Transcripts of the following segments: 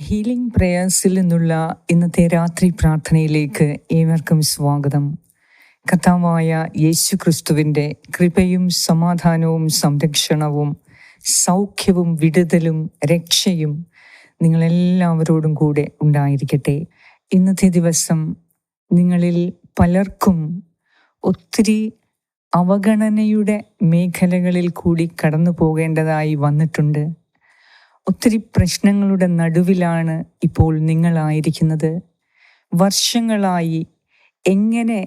Healing പ്രേയേഴ്സിൽ നിന്നുള്ള ഇന്നത്തെ രാത്രി പ്രാർത്ഥനയിലേക്ക് ഏവർക്കും സ്വാഗതം. കഥാവായ യേശു ക്രിസ്തുവിന്റെ കൃപയും സമാധാനവും സംരക്ഷണവും സൗഖ്യവും വിടുതലും രക്ഷയും നിങ്ങളെല്ലാവരോടും കൂടെ ഉണ്ടായിരിക്കട്ടെ. ഇന്നത്തെ ദിവസം നിങ്ങളിൽ പലർക്കും ഒത്തിരി അവഗണനയുടെ മേഖലകളിൽ കൂടി കടന്നു പോകേണ്ടതായി വന്നിട്ടുണ്ട്. ഒത്തിരി പ്രശ്നങ്ങളുടെ നടുവിലാണ് ഇപ്പോൾ നിങ്ങളായിരിക്കുന്നത്. വർഷങ്ങളായി എങ്ങനെ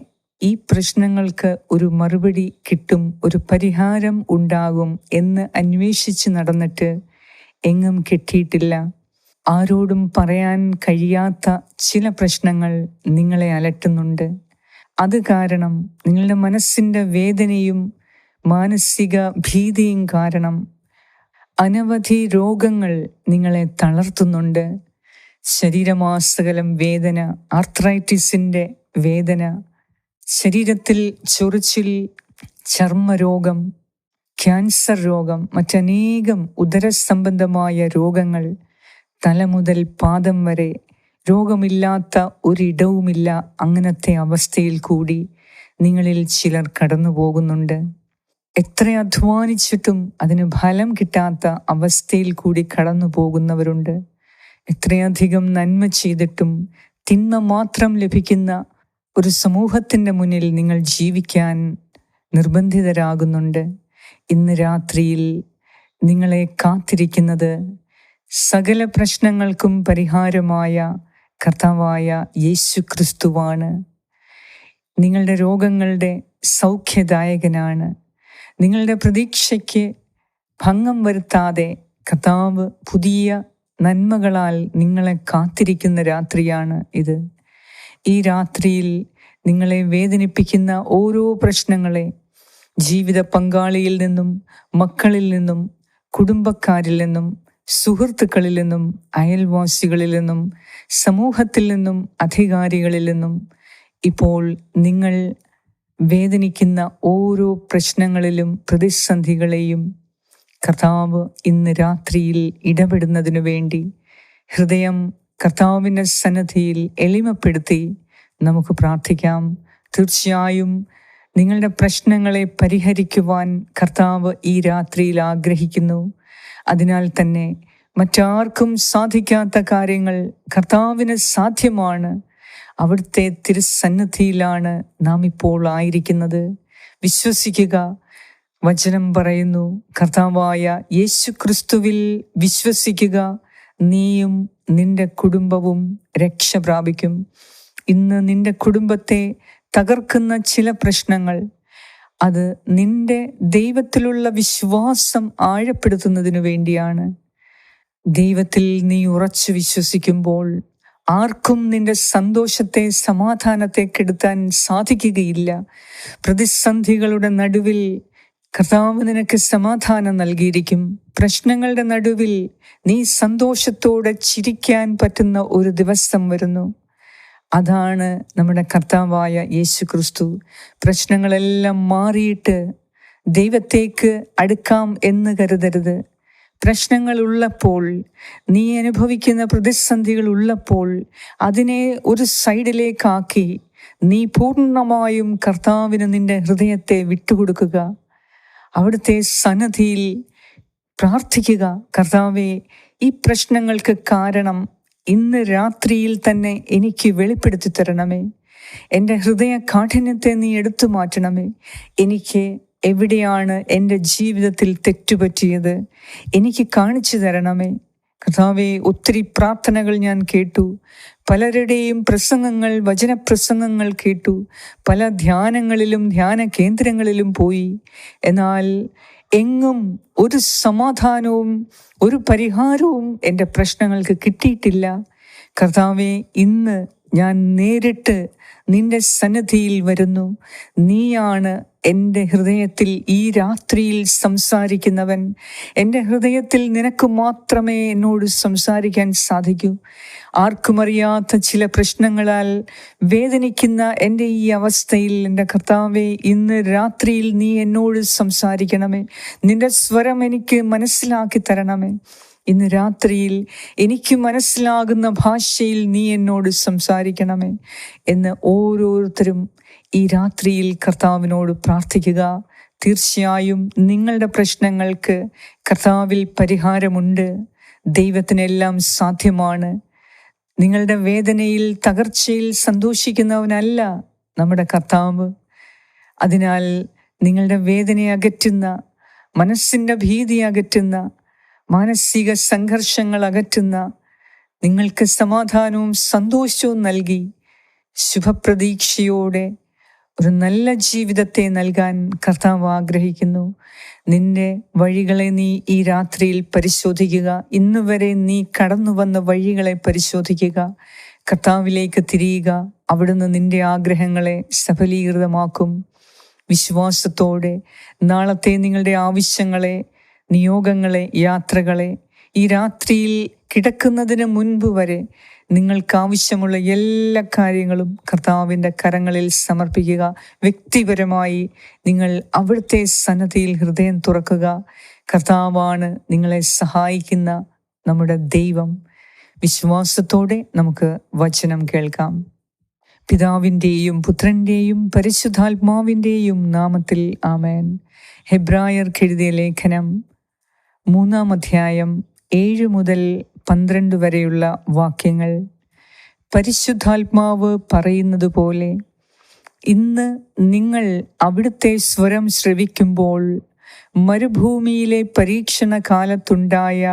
ഈ പ്രശ്നങ്ങൾക്ക് ഒരു മറുപടി കിട്ടും ഒരു പരിഹാരം ഉണ്ടാകും എന്ന് അന്വേഷിച്ച് നടന്നിട്ട് എങ്ങും കിട്ടിയിട്ടില്ല. ആരോടും പറയാൻ കഴിയാത്ത ചില പ്രശ്നങ്ങൾ നിങ്ങളെ അലട്ടുന്നുണ്ട്. അത് കാരണം നിങ്ങളുടെ മനസ്സിന്റെ വേദനയും മാനസിക ഭീതിയും കാരണം അനവധി രോഗങ്ങൾ നിങ്ങളെ തളർത്തുന്നുണ്ട്. ശരീരമാസകലം വേദന ആർത്രൈറ്റിസിന്റെ വേദന ശരീരത്തിൽ ചൊറിച്ചിൽ ചർമ്മരോഗം ക്യാൻസർ രോഗം മറ്റനേകം ഉദരസംബന്ധമായ രോഗങ്ങൾ തലമുതൽ പാദം വരെ രോഗമില്ലാത്ത ഒരിടവുമില്ല അങ്ങനത്തെ അവസ്ഥയിൽ കൂടി നിങ്ങളിൽ ചിലർ കടന്നു പോകുന്നുണ്ട് എത്ര അധ്വാനിച്ചിട്ടും അതിന് ഫലം കിട്ടാത്ത അവസ്ഥയിൽ കൂടി കടന്നു പോകുന്നവരുണ്ട്. എത്രയധികം നന്മ ചെയ്തിട്ടും തിന്മ മാത്രം ലഭിക്കുന്ന ഒരു സമൂഹത്തിന്റെ മുന്നിൽ നിങ്ങൾ ജീവിക്കാൻ നിർബന്ധിതരാകുന്നുണ്ട്. ഇന്ന് രാത്രിയിൽ നിങ്ങളെ കാത്തിരിക്കുന്നത് സകല പ്രശ്നങ്ങൾക്കും പരിഹാരമായ കർത്താവായ യേശു ക്രിസ്തുവാണ് നിങ്ങളുടെ രോഗങ്ങളുടെ സൗഖ്യദായകനാണ്. നിങ്ങളുടെ പ്രതീക്ഷയ്ക്ക് ഭംഗം വരുത്താതെ കർത്താവ് പുതിയ നന്മകളാൽ നിങ്ങളെ കാത്തിരിക്കുന്ന രാത്രിയാണ് ഇത്. ഈ രാത്രിയിൽ നിങ്ങളെ വേദനിപ്പിക്കുന്ന ഓരോ പ്രശ്നങ്ങളെ ജീവിത പങ്കാളിയിൽ നിന്നും മക്കളിൽ നിന്നും കുടുംബക്കാരിൽ നിന്നും സുഹൃത്തുക്കളിൽ നിന്നും അയൽവാസികളിൽ നിന്നും സമൂഹത്തിൽ നിന്നും അധികാരികളിൽ നിന്നും ഇപ്പോൾ നിങ്ങൾ വേദനിക്കുന്ന ഓരോ പ്രശ്നങ്ങളിലും പ്രതിസന്ധികളെയും കർത്താവ് ഇന്ന് രാത്രിയിൽ ഇടപെടുന്നതിനു വേണ്ടി ഹൃദയം കർത്താവിന്റെ സന്നദ്ധിയിൽ എളിമപ്പെടുത്തി നമുക്ക് പ്രാർത്ഥിക്കാം. തീർച്ചയായും നിങ്ങളുടെ പ്രശ്നങ്ങളെ പരിഹരിക്കുവാൻ കർത്താവ് ഈ രാത്രിയിൽ ആഗ്രഹിക്കുന്നു. അതിനാൽ തന്നെ മറ്റാർക്കും സാധിക്കാത്ത കാര്യങ്ങൾ കർത്താവിന് സാധ്യമാണ്. അവിടുത്തെ തിരുസന്നദ്ധിയിലാണ് നാം ഇപ്പോൾ ആയിരിക്കുന്നത്. വിശ്വസിക്കുക. വചനം പറയുന്നു. കർത്താവായ യേശു ക്രിസ്തുവിൽ വിശ്വസിക്കുക. നീയും നിന്റെ കുടുംബവും രക്ഷ പ്രാപിക്കും. ഇന്ന് നിന്റെ കുടുംബത്തെ തകർക്കുന്ന ചില പ്രശ്നങ്ങൾ. അത് നിന്റെ ദൈവത്തിലുള്ള വിശ്വാസം ആഴപ്പെടുത്തുന്നതിനു വേണ്ടിയാണ്. ദൈവത്തിൽ നീ ഉറച്ചു വിശ്വസിക്കുമ്പോൾ ആർക്കും നിന്റെ സന്തോഷത്തെ സമാധാനത്തെ കെടുത്താൻ സാധിക്കുകയില്ല. പ്രതിസന്ധികളുടെ നടുവിൽ കർത്താവ് നിനക്ക് സമാധാനം നൽകിയിരിക്കും. പ്രശ്നങ്ങളുടെ നടുവിൽ നീ സന്തോഷത്തോടെ ചിരിക്കാൻ പറ്റുന്ന ഒരു ദിവസം വരുന്നു. അതാണ് നമ്മുടെ കർത്താവായ യേശു ക്രിസ്തു പ്രശ്നങ്ങളെല്ലാം മാറിയിട്ട് ദൈവത്തേക്ക് അടുക്കാം എന്ന് കരുതരുത്. പ്രശ്നങ്ങൾ ഉള്ളപ്പോൾ നീ അനുഭവിക്കുന്ന പ്രതിസന്ധികൾ ഉള്ളപ്പോൾ അതിനെ ഒരു സൈഡിലേക്കാക്കി നീ പൂർണമായും കർത്താവിന് നിന്റെ ഹൃദയത്തെ വിട്ടുകൊടുക്കുക. അവിടുത്തെ സന്നദ്ധിയിൽ പ്രാർത്ഥിക്കുക. കർത്താവെ ഈ പ്രശ്നങ്ങൾക്ക് കാരണം ഇന്ന് രാത്രിയിൽ തന്നെ എനിക്ക് വെളിപ്പെടുത്തി തരണമേ എന്റെ ഹൃദയ കാഠിന്യത്തെ നീ എടുത്തു മാറ്റണമേ. എനിക്ക് എവിടെയാണ് എന്റെ ജീവിതത്തിൽ തെറ്റുപറ്റിയത്? എനിക്ക് കാണിച്ചു തരണമേ. കർത്താവെ ഒത്തിരി പ്രാർത്ഥനകൾ ഞാൻ കേട്ടു. പലരുടെയും പ്രസംഗങ്ങൾ വചനപ്രസംഗങ്ങൾ കേട്ടു. പല ധ്യാനങ്ങളിലും ധ്യാന കേന്ദ്രങ്ങളിലും പോയി. എന്നാൽ എങ്ങും ഒരു സമാധാനവും ഒരു പരിഹാരവും എന്റെ പ്രശ്നങ്ങൾക്ക് കിട്ടിയിട്ടില്ല. കർത്താവെ ഇന്ന് ഞാൻ നേരിട്ട് നിന്റെ സന്നദ്ധിയിൽ വരുന്നു. നീയാണ് എന്റെ ഹൃദയത്തിൽ ഈ രാത്രിയിൽ സംസാരിക്കുന്നവൻ. എന്റെ ഹൃദയത്തിൽ നിനക്ക് മാത്രമേ എന്നോട് സംസാരിക്കാൻ സാധിക്കൂ. ആർക്കും അറിയാത്ത ചില പ്രശ്നങ്ങളാൽ വേദനിക്കുന്ന എന്റെ ഈ അവസ്ഥയിൽ എന്റെ കർത്താവെ ഇന്ന് രാത്രിയിൽ നീ എന്നോട് സംസാരിക്കണമേ. നിന്റെ സ്വരം എനിക്ക് മനസ്സിലാക്കി തരണമേ. ഇന്ന് രാത്രിയിൽ എനിക്ക് മനസ്സിലാകുന്ന ഭാഷയിൽ നീ എന്നോട് സംസാരിക്കണമേ എന്ന് ഓരോരുത്തരും ഈ രാത്രിയിൽ കർത്താവിനോട് പ്രാർത്ഥിക്കുക. തീർച്ചയായും നിങ്ങളുടെ പ്രശ്നങ്ങൾക്ക് കർത്താവിൽ പരിഹാരമുണ്ട്. ദൈവത്തിനെല്ലാം സാധ്യമാണ്. നിങ്ങളുടെ വേദനയിൽ തകർച്ചയിൽ സന്തോഷിക്കുന്നവനല്ല നമ്മുടെ കർത്താവ്. അതിനാൽ നിങ്ങളുടെ വേദന അകറ്റുന്ന മനസ്സിന്റെ ഭീതി അകറ്റുന്ന മാനസിക സംഘർഷങ്ങൾ അകറ്റുന്ന നിങ്ങൾക്ക് സമാധാനവും സന്തോഷവും നൽകി ശുഭപ്രതീക്ഷയോടെ ഒരു നല്ല ജീവിതത്തെ നൽകാൻ കർത്താവ് ആഗ്രഹിക്കുന്നു. നിന്റെ വഴികളെ നീ ഈ രാത്രിയിൽ പരിശോധിക്കുക. ഇന്ന് വരെ നീ കടന്നു വന്ന വഴികളെ പരിശോധിക്കുക. കർത്താവിലേക്ക് തിരിയുക. അവിടുന്ന് നിന്റെ ആഗ്രഹങ്ങളെ സഫലീകൃതമാക്കും. വിശ്വാസത്തോടെ നാളത്തെ നിങ്ങളുടെ ആവശ്യങ്ങളെ നിയോഗങ്ങളെ യാത്രകളെ ഈ രാത്രിയിൽ കിടക്കുന്നതിന് മുൻപ് വരെ നിങ്ങൾക്ക് ആവശ്യമുള്ള എല്ലാ കാര്യങ്ങളും കർത്താവിന്റെ കരങ്ങളിൽ സമർപ്പിക്കുക. വ്യക്തിപരമായി നിങ്ങൾ അവിടുത്തെ സന്നദ്ധിയിൽ ഹൃദയം തുറക്കുക. കർത്താവാണ് നിങ്ങളെ സഹായിക്കുന്ന നമ്മുടെ ദൈവം. വിശ്വാസത്തോടെ നമുക്ക് വചനം കേൾക്കാം. പിതാവിന്റെയും പുത്രന്റെയും പരിശുദ്ധാത്മാവിന്റെയും നാമത്തിൽ ആമേൻ. ഹെബ്രായർ ഹെബ്രായർക്കെഴുതിയ ലേഖനം മൂന്നാം അധ്യായം ഏഴ് മുതൽ പന്ത്രണ്ട് വരെയുള്ള വാക്യങ്ങൾ. പരിശുദ്ധാത്മാവ് പറയുന്നത് പോലെ ഇന്ന് നിങ്ങൾ അവിടുത്തെ സ്വരം ശ്രവിക്കുമ്പോൾ മരുഭൂമിയിലെ പരീക്ഷണ കാലത്തുണ്ടായ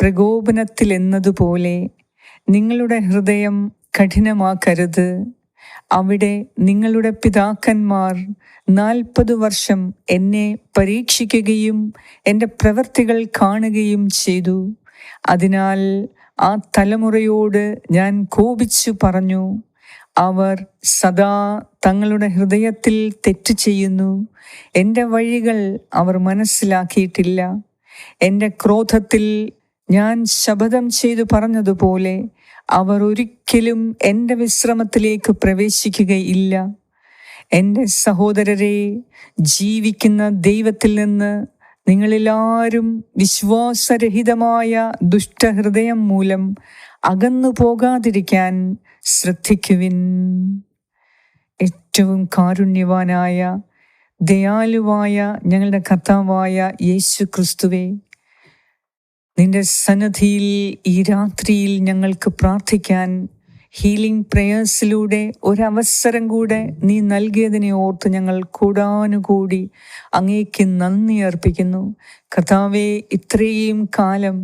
പ്രകോപനത്തിലെന്നതുപോലെ നിങ്ങളുടെ ഹൃദയം കഠിനമാക്കരുത്. അവിടെ നിങ്ങളുടെ പിതാക്കന്മാർ നാൽപ്പത് വർഷം എന്നെ പരീക്ഷിക്കുകയും എന്റെ പ്രവൃത്തികൾ കാണുകയും ചെയ്തു. അതിനാൽ ആ തലമുറയോട് ഞാൻ കോപിച്ചു പറഞ്ഞു അവർ സദാ തങ്ങളുടെ ഹൃദയത്തിൽ തെറ്റ് ചെയ്യുന്നു. എന്റെ വഴികൾ അവർ മനസ്സിലാക്കിയിട്ടില്ല. എന്റെ ക്രോധത്തിൽ ഞാൻ ശപഥം ചെയ്തു പറഞ്ഞതുപോലെ അവർ ഒരിക്കലും എന്റെ വിശ്രമത്തിലേക്ക് പ്രവേശിക്കുകയില്ല. എന്റെ സഹോദരരെ ജീവിക്കുന്ന ദൈവത്തിൽ നിന്ന് നിങ്ങളെല്ലാവരും വിശ്വാസരഹിതമായ ദുഷ്ടഹൃദയം മൂലം അകന്നു പോകാതിരിക്കാൻ ശ്രദ്ധിക്കുവിൻ. ഏറ്റവും കാരുണ്യവാനായ ദയാലുവായ ഞങ്ങളുടെ കർത്താവായ യേശു ക്രിസ്തുവേ നിന്റെ സന്നദ്ധിയിൽ ഈ രാത്രിയിൽ ഞങ്ങൾക്ക് പ്രാർത്ഥിക്കാൻ ഹീലിംഗ് പ്രേയേഴ്സിലൂടെ ഒരവസരം കൂടെ നീ നൽകിയതിനെ ഓർത്ത് ഞങ്ങൾ കൂടാനുകൂടി അങ്ങേക്ക് നന്ദി അർപ്പിക്കുന്നു. കർത്താവെ ഇത്രയും കാലം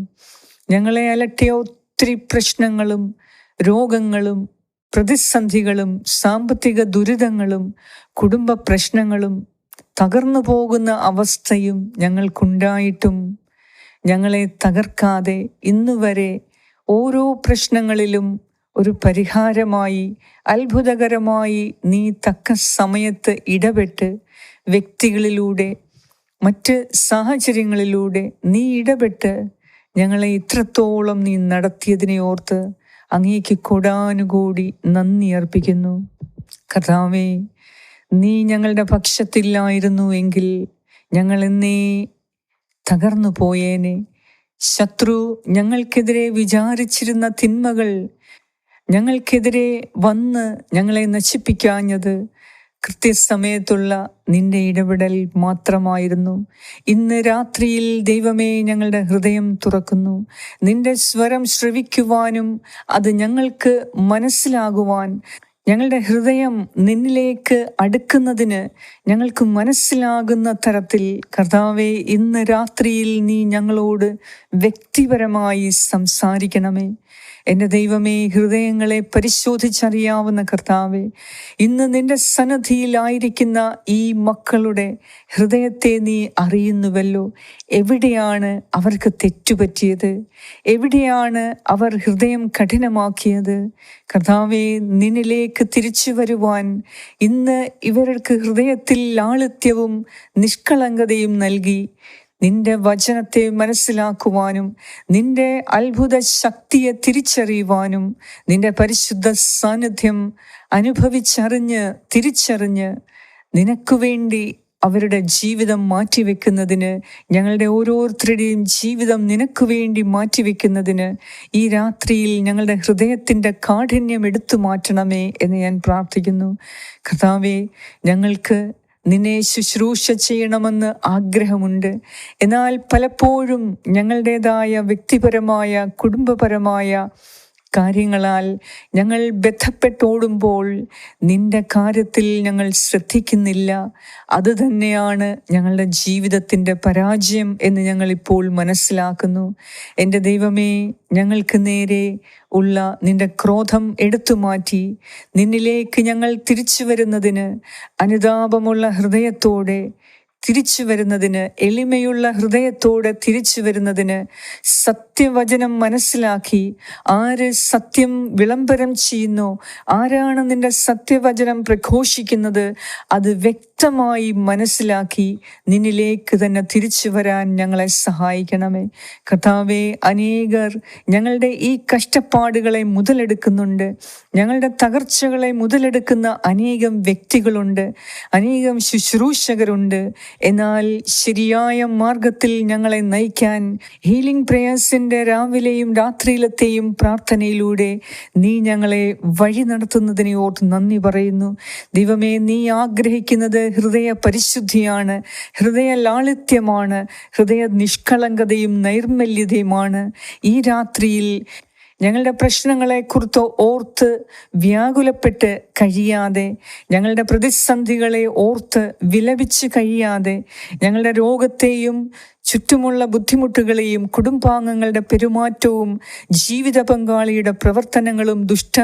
ഞങ്ങളെ അലട്ടിയ ഒത്തിരി പ്രശ്നങ്ങളും രോഗങ്ങളും പ്രതിസന്ധികളും സാമ്പത്തിക ദുരിതങ്ങളും കുടുംബ പ്രശ്നങ്ങളും തകർന്നു പോകുന്ന അവസ്ഥയും ഞങ്ങൾക്കുണ്ടായിട്ടും ഞങ്ങളെ തകർക്കാതെ ഇന്നുവരെ ഓരോ പ്രശ്നങ്ങളിലും ഒരു പരിഹാരമായി അത്ഭുതകരമായി നീ തക്ക സമയത്ത് ഇടപെട്ട് വ്യക്തികളിലൂടെ മറ്റ് സാഹചര്യങ്ങളിലൂടെ നീ ഇടപെട്ട് ഞങ്ങളെ ഇത്രത്തോളം നീ നടത്തിയതിനെ ഓർത്ത് അങ്ങേക്ക് കൊടാനുകൂടി നന്ദി അർപ്പിക്കുന്നു. കഥാവേ നീ ഞങ്ങളുടെ പക്ഷത്തില്ലായിരുന്നു എങ്കിൽ ഞങ്ങൾ എന്നേ തകർന്നു പോയേനെ. ശത്രു ഞങ്ങൾക്കെതിരെ വിചാരിച്ചിരുന്ന തിന്മകൾ ഞങ്ങൾക്കെതിരെ വന്ന് ഞങ്ങളെ നശിപ്പിക്കാഞ്ഞത് കൃത്യസമയത്തുള്ള നിന്റെ ഇടപെടൽ മാത്രമായിരുന്നു. ഇന്ന് രാത്രിയിൽ ദൈവമേ ഞങ്ങളുടെ ഹൃദയം തുറക്കുന്നു. നിന്റെ സ്വരം ശ്രവിക്കുവാനും അത് ഞങ്ങൾക്ക് മനസ്സിലാകുവാൻ ഞങ്ങളുടെ ഹൃദയം നിന്നിലേക്ക് അടുക്കുന്നതിന് ഞങ്ങൾക്ക് മനസ്സിലാകുന്ന തരത്തിൽ കർത്താവെ ഇന്ന് രാത്രിയിൽ നീ ഞങ്ങളോട് വ്യക്തിപരമായി സംസാരിക്കണമേ. എന്റെ ദൈവമേ ഹൃദയങ്ങളെ പരിശോധിച്ചറിയാവുന്ന കർത്താവെ ഇന്ന് നിന്റെ സന്നദ്ധിയിലായിരിക്കുന്ന ഈ മക്കളുടെ ഹൃദയത്തെ നീ അറിയുന്നുവല്ലോ. എവിടെയാണ് അവർക്ക് തെറ്റുപറ്റിയത്? എവിടെയാണ് അവർ ഹൃദയം കഠിനമാക്കിയത്? കർത്താവെ നിന്നിലേക്ക് തിരിച്ചു വരുവാൻ ഇന്ന് ഇവർക്ക് ഹൃദയത്തിൽ ലാളിത്യവും നിഷ്കളങ്കതയും നൽകി. നിന്റെ വചനത്തെ മനസ്സിലാക്കുവാനും നിന്റെ അത്ഭുത ശക്തിയെ തിരിച്ചറിയുവാനും നിന്റെ പരിശുദ്ധ സാന്നിധ്യം അനുഭവിച്ചറിഞ്ഞ് തിരിച്ചറിഞ്ഞ് നിനക്കു വേണ്ടി അവരുടെ ജീവിതം മാറ്റിവെക്കുന്നതിന് ഞങ്ങളുടെ ഓരോരുത്തരുടെയും ജീവിതം നിനക്ക് വേണ്ടി മാറ്റിവെക്കുന്നതിന് ഈ രാത്രിയിൽ ഞങ്ങളുടെ ഹൃദയത്തിന്റെ കാഠിന്യം എടുത്തു മാറ്റണമേ എന്ന് ഞാൻ പ്രാർത്ഥിക്കുന്നു. കർത്താവെ ഞങ്ങൾക്ക് നിന്നെ ശുശ്രൂഷ ചെയ്യണമെന്ന് ആഗ്രഹമുണ്ട്. എന്നാൽ പലപ്പോഴും ഞങ്ങളുടേതായ വ്യക്തിപരമായ കുടുംബപരമായ കാര്യങ്ങളാൽ ഞങ്ങൾ ബന്ധപ്പെട്ടോടുമ്പോൾ നിന്റെ കാര്യത്തിൽ ഞങ്ങൾ ശ്രദ്ധിക്കുന്നില്ല. അത് തന്നെയാണ് ഞങ്ങളുടെ ജീവിതത്തിന്റെ പരാജയം എന്ന് ഞങ്ങൾ ഇപ്പോൾ മനസ്സിലാക്കുന്നു. എന്റെ ദൈവമേ ഞങ്ങൾക്ക് നേരെ ഉള്ള നിന്റെ ക്രോധം എടുത്തു മാറ്റി. നിന്നിലേക്ക് ഞങ്ങൾ തിരിച്ചു വരുന്നതിന് അനുതാപമുള്ള ഹൃദയത്തോടെ തിരിച്ചു വരുന്നതിന് എളിമയുള്ള ഹൃദയത്തോടെ തിരിച്ചു വരുന്നതിന് സത്യവചനം മനസ്സിലാക്കി ആര് സത്യം വിളംബരം ചെയ്യുന്നു ആരാണ് നിന്റെ സത്യവചനം പ്രഘോഷിക്കുന്നത് അത് വ്യക്തമായി മനസ്സിലാക്കി നിന്നിലേക്ക് തന്നെ തിരിച്ചു വരാൻ ഞങ്ങളെ സഹായിക്കണമേ. കഥാവെ അനേകർ ഞങ്ങളുടെ ഈ കഷ്ടപ്പാടുകളെ മുതലെടുക്കുന്നുണ്ട്. ഞങ്ങളുടെ തകർച്ചകളെ മുതലെടുക്കുന്ന അനേകം വ്യക്തികളുണ്ട്. അനേകം ശുശ്രൂഷകരുണ്ട്. എന്നാൽ ശരിയായ മാർഗത്തിൽ ഞങ്ങളെ നയിക്കാൻ ഹീലിംഗ് പ്രയാസിന്റെ രാവിലെയും രാത്രിയിലത്തെയും പ്രാർത്ഥനയിലൂടെ നീ ഞങ്ങളെ വഴി നടത്തുന്നതിനെ ഓർത്ത് നന്ദി പറയുന്നു. ദൈവമേ നീ ആഗ്രഹിക്കുന്നത് ഹൃദയ പരിശുദ്ധിയാണ് ഹൃദയ ലാളിത്യമാണ് ഹൃദയ നിഷ്കളങ്കതയും നൈർമല്യതയുമാണ്. ഈ രാത്രിയിൽ ഞങ്ങളുടെ പ്രശ്നങ്ങളെ കുറിച്ച് ഓർത്ത് വ്യാകുലപ്പെട്ട് കഴിയാതെ ഞങ്ങളുടെ പ്രതിസന്ധികളെ ഓർത്ത് വിലപിച്ച് കഴിയാതെ ഞങ്ങളുടെ രോഗത്തെയും ചുറ്റുമുള്ള ബുദ്ധിമുട്ടുകളെയും കുടുംബാംഗങ്ങളുടെ പെരുമാറ്റവും ജീവിത പങ്കാളിയുടെ പ്രവർത്തനങ്ങളും ദുഷ്ട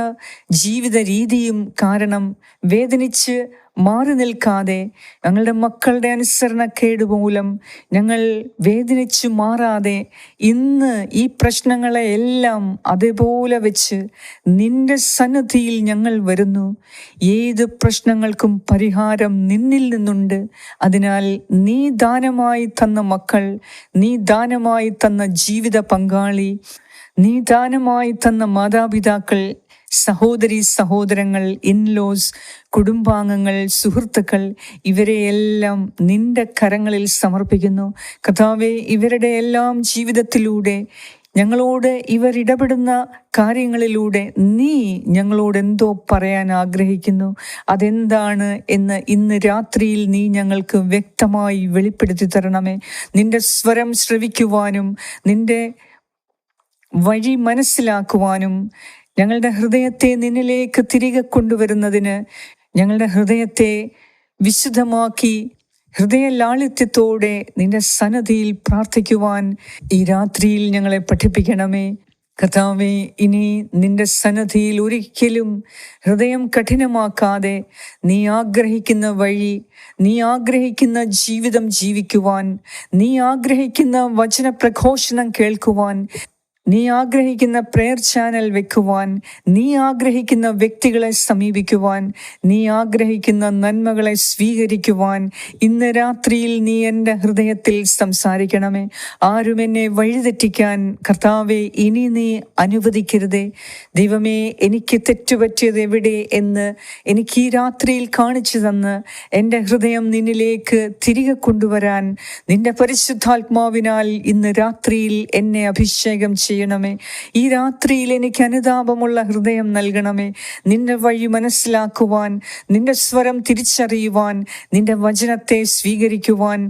ജീവിത രീതിയും കാരണം വേദനിച്ച് മാറി നിൽക്കാതെ ഞങ്ങളുടെ മക്കളുടെ അനുസരണക്കേട് മൂലം ഞങ്ങൾ വേദനിച്ചു മാറാതെ ഇന്ന് ഈ പ്രശ്നങ്ങളെ എല്ലാം അതേപോലെ വെച്ച് നിന്റെ സന്നദ്ധിയിൽ ഞങ്ങൾ വരുന്നു. ഏത് പ്രശ്നങ്ങൾക്കും പരിഹാരം നിന്നിൽ നിന്നുണ്ട്. അതിനാൽ നീ ദാനമായി തന്ന മക്കൾ നീ ദാനമായി തന്ന ജീവിത പങ്കാളി നീ ദാനമായി തന്ന മാതാപിതാക്കൾ സഹോദരി സഹോദരങ്ങൾ ഇൻലോസ് കുടുംബാംഗങ്ങൾ സുഹൃത്തുക്കൾ ഇവരെയെല്ലാം നിന്റെ കരങ്ങളിൽ സമർപ്പിക്കുന്നു. കഥാവെ ഇവരുടെ എല്ലാം ജീവിതത്തിലൂടെ ഞങ്ങളോട് ഇവർ ഇടപെടുന്ന കാര്യങ്ങളിലൂടെ നീ ഞങ്ങളോട് എന്തോ പറയാൻ ആഗ്രഹിക്കുന്നു? അതെന്താണ് എന്ന് ഇന്ന് രാത്രിയിൽ നീ ഞങ്ങൾക്ക് വ്യക്തമായി വെളിപ്പെടുത്തി തരണമേ. നിന്റെ സ്വരം ശ്രവിക്കുവാനും നിന്റെ വഴി മനസ്സിലാക്കുവാനും ഞങ്ങളുടെ ഹൃദയത്തെ നിന്നിലേക്ക് തിരികെ കൊണ്ടുവരുന്നതിന് ഞങ്ങളുടെ ഹൃദയത്തെ വിശുദ്ധമാക്കി ഹൃദയ ലാളിത്യത്തോടെ നിന്റെ സന്നദ്ധിയിൽ പ്രാർത്ഥിക്കുവാൻ ഈ രാത്രിയിൽ ഞങ്ങളെ പഠിപ്പിക്കണമേ. കഥാവെ ഇനി നിന്റെ സന്നദ്ധിയിൽ ഒരിക്കലും ഹൃദയം കഠിനമാക്കാതെ നീ ആഗ്രഹിക്കുന്ന വഴി നീ ആഗ്രഹിക്കുന്ന ജീവിതം ജീവിക്കുവാൻ നീ ആഗ്രഹിക്കുന്ന വചന പ്രഘോഷണം കേൾക്കുവാൻ നീ ആഗ്രഹിക്കുന്ന പ്രെയർ ചാനൽ വെക്കുവാൻ നീ ആഗ്രഹിക്കുന്ന വ്യക്തികളെ സമീപിക്കുവാൻ നീ ആഗ്രഹിക്കുന്ന നന്മകളെ സ്വീകരിക്കുവാൻ ഇന്ന് രാത്രിയിൽ നീ എന്റെ ഹൃദയത്തിൽ സംസാരിക്കണമേ. ആരും എന്നെ വഴിതെറ്റിക്കാൻ കർത്താവെ ഇനി നീ അനുവദിക്കരുതേ. ദൈവമേ എനിക്ക് തെറ്റുപറ്റിയത് എവിടെ എന്ന് എനിക്ക് ഈ രാത്രിയിൽ കാണിച്ചു തന്ന് എന്റെ ഹൃദയം നിന്നിലേക്ക് തിരികെ കൊണ്ടുവരാൻ നിന്റെ പരിശുദ്ധാത്മാവിനാൽ ഇന്ന് രാത്രിയിൽ എന്നെ അഭിഷേകം ചെയ്യണമേ. ഈ രാത്രിയിൽ എനിക്ക് അനുതാപമുള്ള ഹൃദയം നൽകണമേ. നിന്റെ വഴി മനസ്സിലാക്കുവാൻ നിന്റെ സ്വരം തിരിച്ചറിയുവാൻ നിന്റെ വചനത്തെ സ്വീകരിക്കുവാൻ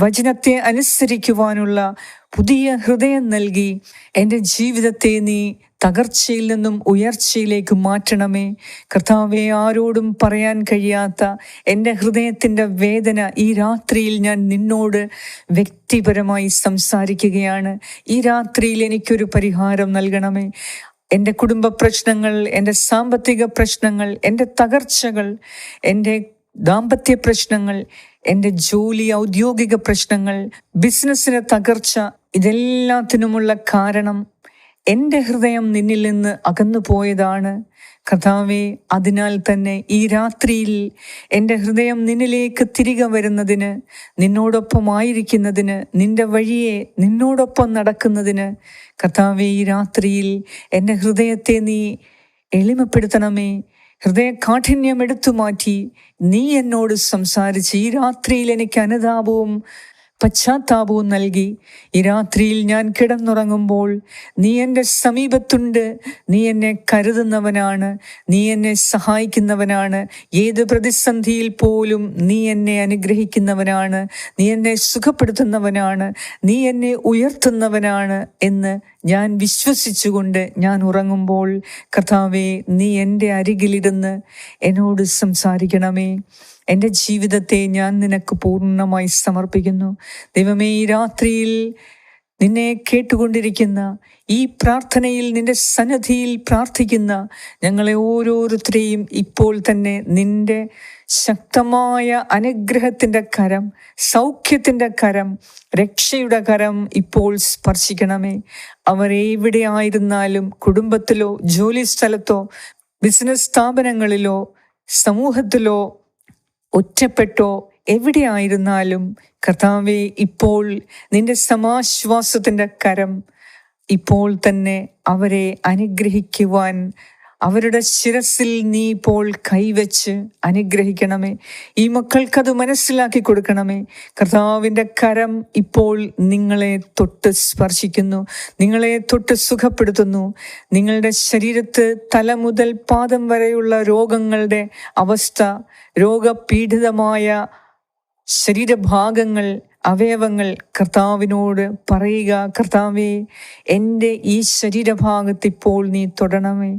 വചനത്തെ അനുസരിക്കുവാനുള്ള പുതിയ ഹൃദയം നൽകി. എന്റെ ജീവിതത്തെ നീ തകർച്ചയിൽ നിന്നും ഉയർച്ചയിലേക്ക് മാറ്റണമേ. കർത്താവെ ആരോടും പറയാൻ കഴിയാത്ത എന്റെ ഹൃദയത്തിന്റെ വേദന ഈ രാത്രിയിൽ ഞാൻ നിന്നോട് വ്യക്തിപരമായി സംസാരിക്കുകയാണ്. ഈ രാത്രിയിൽ എനിക്കൊരു പരിഹാരം നൽകണമേ. എന്റെ കുടുംബ പ്രശ്നങ്ങൾ എന്റെ സാമ്പത്തിക പ്രശ്നങ്ങൾ എന്റെ തകർച്ചകൾ എന്റെ ദാമ്പത്യ പ്രശ്നങ്ങൾ എന്റെ ജോലി ഔദ്യോഗിക പ്രശ്നങ്ങൾ ബിസിനസ്സിന് തകർച്ച ഇതെല്ലാത്തിനുമുള്ള കാരണം എന്റെ ഹൃദയം നിന്നിൽ നിന്ന് അകന്നു പോയതാണ്. കഥാവെ അതിനാൽ തന്നെ ഈ രാത്രിയിൽ എന്റെ ഹൃദയം നിന്നിലേക്ക് തിരികെ വരുന്നതിന് നിന്നോടൊപ്പമായിരിക്കുന്നതിന് നിന്റെ വഴിയെ നിന്നോടൊപ്പം നടക്കുന്നതിന് കഥാവെ ഈ രാത്രിയിൽ എന്റെ ഹൃദയത്തെ നീ എളിമപ്പെടുത്തണമേ. ഹൃദയ കാഠിന്യം എടുത്തു മാറ്റി നീ എന്നോട് സംസാരിച്ച് ഈ രാത്രിയിൽ എനിക്ക് അനുതാപവും പശ്ചാത്താപവും നൽകി. ഈ രാത്രിയിൽ ഞാൻ കിടന്നുറങ്ങുമ്പോൾ നീ എന്റെ സമീപത്തുണ്ട്. നീ എന്നെ കരുതുന്നവനാണ്. നീ എന്നെ സഹായിക്കുന്നവനാണ്. ഏത് പ്രതിസന്ധിയിൽ പോലും നീ എന്നെ അനുഗ്രഹിക്കുന്നവനാണ്. നീ എന്നെ സുഖപ്പെടുത്തുന്നവനാണ്. നീ എന്നെ ഉയർത്തുന്നവനാണ് എന്ന് ഞാൻ വിശ്വസിച്ചുകൊണ്ട് ഞാൻ ഉറങ്ങുമ്പോൾ കർത്താവെ നീ എന്റെ അരികിലിരുന്ന് എന്നോട് സംസാരിക്കണമേ. എന്റെ ജീവിതത്തെ ഞാൻ നിനക്ക് പൂർണമായി സമർപ്പിക്കുന്നു. ദൈവമേ ഈ രാത്രിയിൽ നിന്നെ കേട്ടുകൊണ്ടിരിക്കുന്ന ഈ പ്രാർത്ഥനയിൽ നിന്റെ സന്നദ്ധിയിൽ പ്രാർത്ഥിക്കുന്ന ഞങ്ങളെ ഓരോരുത്തരെയും ഇപ്പോൾ തന്നെ നിന്റെ ശക്തമായ അനുഗ്രഹത്തിന്റെ കരം സൗഖ്യത്തിന്റെ കരം രക്ഷയുടെ കരം ഇപ്പോൾ സ്പർശിക്കണമേ. അവർ എവിടെ ആയിരുന്നാലും കുടുംബത്തിലോ ജോലി സ്ഥലത്തോ ബിസിനസ് സ്ഥാപനങ്ങളിലോ സമൂഹത്തിലോ ഒറ്റപ്പെട്ടോ എവിടെയായിരുന്നാലും കർത്താവെ ഇപ്പോൾ നിന്റെ സമാശ്വാസത്തിന്റെ കരം ഇപ്പോൾ തന്നെ അവരെ അനുഗ്രഹിക്കുവാൻ അവരുടെ ശിരസിൽ നീ ഇപ്പോൾ കൈവച്ച് അനുഗ്രഹിക്കണമേ. ഈ മക്കൾക്കത് മനസ്സിലാക്കി കൊടുക്കണമേ. കർത്താവിന്റെ കരം ഇപ്പോൾ നിങ്ങളെ തൊട്ട് സ്പർശിക്കുന്നു. നിങ്ങളെ തൊട്ട് സുഖപ്പെടുത്തുന്നു. നിങ്ങളുടെ ശരീരത്ത് തല മുതൽ പാദം വരെയുള്ള രോഗങ്ങളുടെ അവസ്ഥ രോഗപീഡിതമായ ശരീരഭാഗങ്ങൾ അവയവങ്ങൾ കർത്താവിനോട് പറയുക കർത്താവേ എന്റെ ഈ ശരീരഭാഗത്ത് ഇപ്പോൾ നീ തൊടണമേ.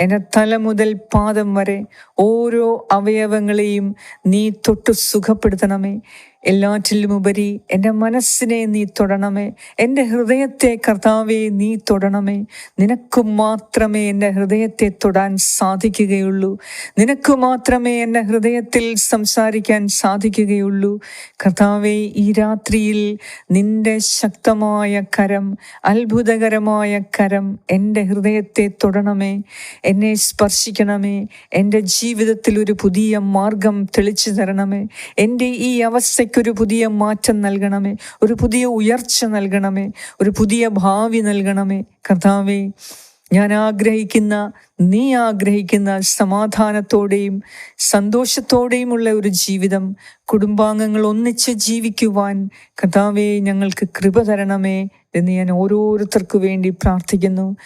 എന്നെ തല മുതൽ പാദം വരെ ഓരോ അവയവങ്ങളെയും നീ തൊട്ട് സുഖപ്പെടുത്തണമേ. എല്ലാറ്റിലുമുപരി എന്റെ മനസ്സിനെ നീ തൊടണമേ. എന്റെ ഹൃദയത്തെ കർത്താവെ നീ തൊടണമേ. നിനക്ക് മാത്രമേ എന്റെ ഹൃദയത്തെ തൊടാൻ സാധിക്കുകയുള്ളൂ. നിനക്ക് മാത്രമേ എന്റെ ഹൃദയത്തിൽ സംസാരിക്കാൻ സാധിക്കുകയുള്ളൂ. കർത്താവെ ഈ രാത്രിയിൽ നിന്റെ ശക്തമായ കരം അത്ഭുതകരമായ കരം എന്റെ ഹൃദയത്തെ തൊടണമേ. എന്നെ സ്പർശിക്കണമേ. എന്റെ ജീവിതത്തിൽ ഒരു പുതിയ മാർഗം തെളിച്ചു തരണമേ. എന്റെ ഈ അവസ്ഥ ഒരു പുതിയ മാറ്റം നൽകണമേ. ഒരു പുതിയ ഉയർച്ച നൽകണമേ. ഒരു പുതിയ ഭാവി നൽകണമേ. കർത്താവേ ഞാൻ ആഗ്രഹിക്കുന്ന നീ ആഗ്രഹിക്കുന്ന സമാധാനത്തോടെയും സന്തോഷത്തോടെയുമുള്ള ഒരു ജീവിതം കുടുംബാംഗങ്ങൾ ഒന്നിച്ച് ജീവിക്കുവാൻ കഥാവെ ഞങ്ങൾക്ക് കൃപ തരണമേ എന്ന് ഞാൻ ഓരോരുത്തർക്കു വേണ്ടി പ്രാർത്ഥിക്കുന്നു.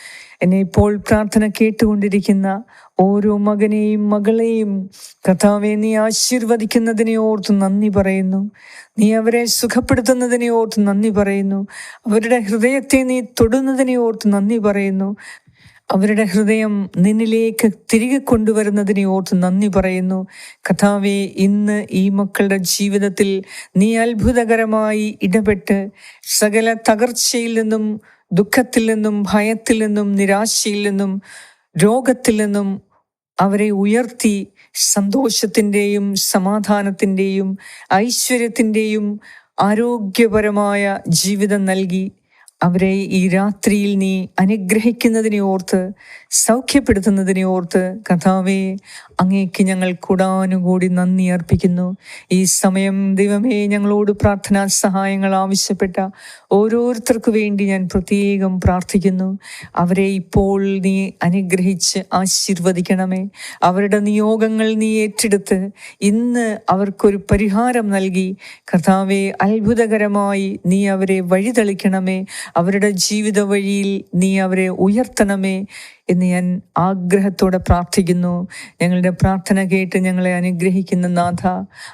എന്നെ ഇപ്പോൾ പ്രാർത്ഥന കേട്ടുകൊണ്ടിരിക്കുന്ന ഓരോ മകനെയും മകളെയും കഥാവെ നീ ആശീർവദിക്കുന്നതിനെ ഓർത്ത് നന്ദി പറയുന്നു. നീ അവരെ സുഖപ്പെടുത്തുന്നതിനെ ഓർത്ത് നന്ദി പറയുന്നു. അവരുടെ ഹൃദയത്തെ നീ തൊടുന്നതിനെ ഓർത്ത് നന്ദി പറയുന്നു. അവരുടെ ഹൃദയം നിന്നിലേക്ക് തിരികെ കൊണ്ടുവരുന്നതിനെ ഓർത്ത് നന്ദി പറയുന്നു. കഥാവെ ഇന്ന് ഈ മക്കളുടെ ജീവിതത്തിൽ നീ അത്ഭുതകരമായി ഇടപെട്ട് സകല തകർച്ചയിൽ നിന്നും ദുഃഖത്തിൽ നിന്നും ഭയത്തിൽ നിന്നും നിരാശയിൽ നിന്നും രോഗത്തിൽ നിന്നും അവരെ ഉയർത്തി സന്തോഷത്തിന്റെയും സമാധാനത്തിന്റെയും ഐശ്വര്യത്തിന്റെയും ആരോഗ്യപരമായ ജീവിതം നൽകി. അവരെ ഈ രാത്രിയിൽ നീ അനുഗ്രഹിക്കുന്നതിനെ ഓർത്ത് സൗഖ്യപ്പെടുത്തുന്നതിനെ ഓർത്ത് കഥാവേ അങ്ങേക്ക് ഞങ്ങൾ കൂടാനുകൂടി നന്ദി അർപ്പിക്കുന്നു. ഈ സമയം ദൈവമേ ഞങ്ങളോട് പ്രാർത്ഥനാ സഹായങ്ങൾ ആവശ്യപ്പെട്ട ഓരോരുത്തർക്കു വേണ്ടി ഞാൻ പ്രത്യേകം പ്രാർത്ഥിക്കുന്നു. അവരെ ഇപ്പോൾ നീ അനുഗ്രഹിച്ച് ആശീർവദിക്കണമേ. അവരുടെ നിയോഗങ്ങൾ നീ ഏറ്റെടുത്ത് ഇന്ന് അവർക്കൊരു പരിഹാരം നൽകി. കർത്താവെ അത്ഭുതകരമായി നീ അവരെ വഴിതെളിക്കണമേ. അവരുടെ ജീവിത വഴിയിൽ നീ അവരെ ഉയർത്തണമേ എന്ന് ഞാൻ ആഗ്രഹത്തോടെ പ്രാർത്ഥിക്കുന്നു. ഞങ്ങളുടെ പ്രാർത്ഥന കേട്ട് ഞങ്ങളെ അനുഗ്രഹിക്കുന്ന നാഥ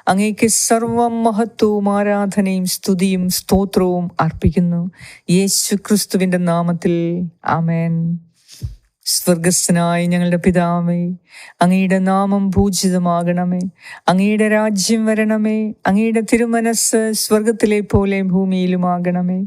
അങ്ങേക്ക് സർവം മഹത്വവും ആരാധനയും സ്തുതിയും സ്തോത്രവും അർപ്പിക്കുന്നു. യേശു ക്രിസ്തുവിന്റെ നാമത്തിൽ ആമേൻ. സ്വർഗസ്ഥനായ ഞങ്ങളുടെ പിതാവേ അങ്ങയുടെ നാമം പൂജിതമാകണമേ. അങ്ങയുടെ രാജ്യം വരണമേ. അങ്ങയുടെ തിരുമനസ് സ്വർഗത്തിലെ പോലെ ഭൂമിയിലുമാകണമേ.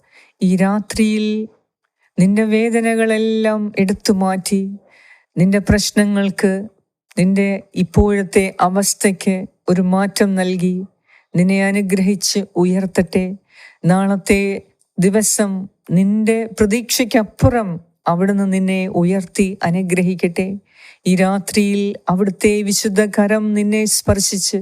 ഈ രാത്രിയിൽ നിന്റെ വേദനകളെല്ലാം എടുത്തു മാറ്റി നിന്റെ പ്രശ്നങ്ങൾക്ക് നിന്റെ ഇപ്പോഴത്തെ അവസ്ഥയ്ക്ക് ഒരു മാറ്റം നൽകി നിന്നെ അനുഗ്രഹിച്ച് ഉയർത്തട്ടെ. നാളത്തെ ദിവസം നിന്റെ പ്രതീക്ഷയ്ക്കപ്പുറം അവിടുന്ന് നിന്നെ ഉയർത്തി അനുഗ്രഹിക്കട്ടെ. ഈ രാത്രിയിൽ അവിടുത്തെ വിശുദ്ധ കരം നിന്നെ സ്പർശിച്ച്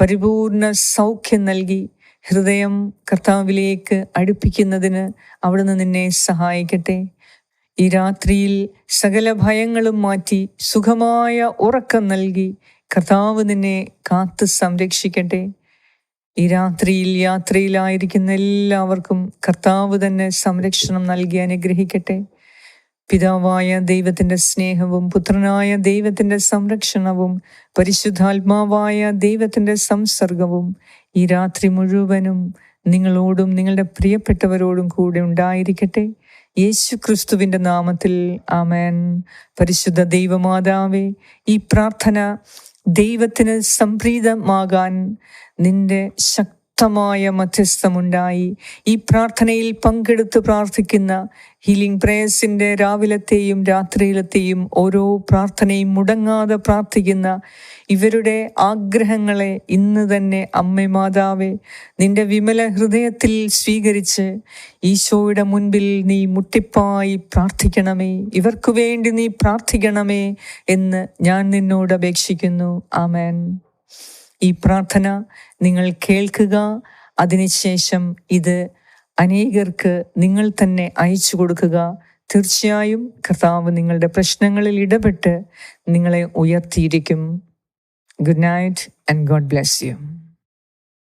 പരിപൂർണ സൗഖ്യം നൽകി ഹൃദയം കർത്താവിലേക്ക് അടുപ്പിക്കുന്നതിന് അവിടുന്ന് നിന്നെ സഹായിക്കട്ടെ. ഈ രാത്രിയിൽ സകല ഭയങ്ങളും മാറ്റി സുഖമായ ഉറക്കം നൽകി കർത്താവ് നിന്നെ കാത്ത് സംരക്ഷിക്കട്ടെ. ഈ രാത്രിയിൽ യാത്രയിലായിരിക്കുന്ന എല്ലാവർക്കും കർത്താവ് തന്നെ സംരക്ഷണം നൽകി അനുഗ്രഹിക്കട്ടെ. പിതാവായ ദൈവത്തിന്റെ സ്നേഹവും പുത്രനായ ദൈവത്തിന്റെ സംരക്ഷണവും പരിശുദ്ധാത്മാവായ ദൈവത്തിന്റെ സംസർഗവും ഈ രാത്രി മുഴുവനും നിങ്ങളോടും നിങ്ങളുടെ പ്രിയപ്പെട്ടവരോടും കൂടെ ഉണ്ടായിരിക്കട്ടെ. യേശു ക്രിസ്തുവിന്റെ നാമത്തിൽ ആമേൻ. പരിശുദ്ധ ദൈവമാതാവേ ഈ പ്രാർത്ഥന ദൈവത്തിന് സംപ്രീതമാകാൻ നിന്റെ ശക്തമായ മധ്യസ്ഥമുണ്ടായി. ഈ പ്രാർത്ഥനയിൽ പങ്കെടുത്ത് പ്രാർത്ഥിക്കുന്ന ഹീലിംഗ് പ്രേയേഴ്സിന്റെ രാവിലത്തെയും രാത്രിയിലത്തെയും ഓരോ പ്രാർത്ഥനയും മുടങ്ങാതെ പ്രാർത്ഥിക്കുന്ന ഇവരുടെ ആഗ്രഹങ്ങളെ ഇന്ന് തന്നെ അമ്മ മാതാവെ നിന്റെ വിമല ഹൃദയത്തിൽ സ്വീകരിച്ച് ഈശോയുടെ മുൻപിൽ നീ മുട്ടിപ്പായി പ്രാർത്ഥിക്കണമേ. ഇവർക്ക് വേണ്ടി നീ പ്രാർത്ഥിക്കണമേ എന്ന് ഞാൻ നിന്നോട് അപേക്ഷിക്കുന്നു. ആമേൻ. ഈ പ്രാർത്ഥന നിങ്ങൾ കേൾക്കുക. അതിനുശേഷം ഇത് അനേകർക്ക് നിങ്ങൾ തന്നെ അയച്ചു കൊടുക്കുക. തീർച്ചയായും കർത്താവ് നിങ്ങളുടെ പ്രശ്നങ്ങളിൽ ഇടപെട്ട് നിങ്ങളെ ഉയർത്തിയിരിക്കും. Good night and God bless you.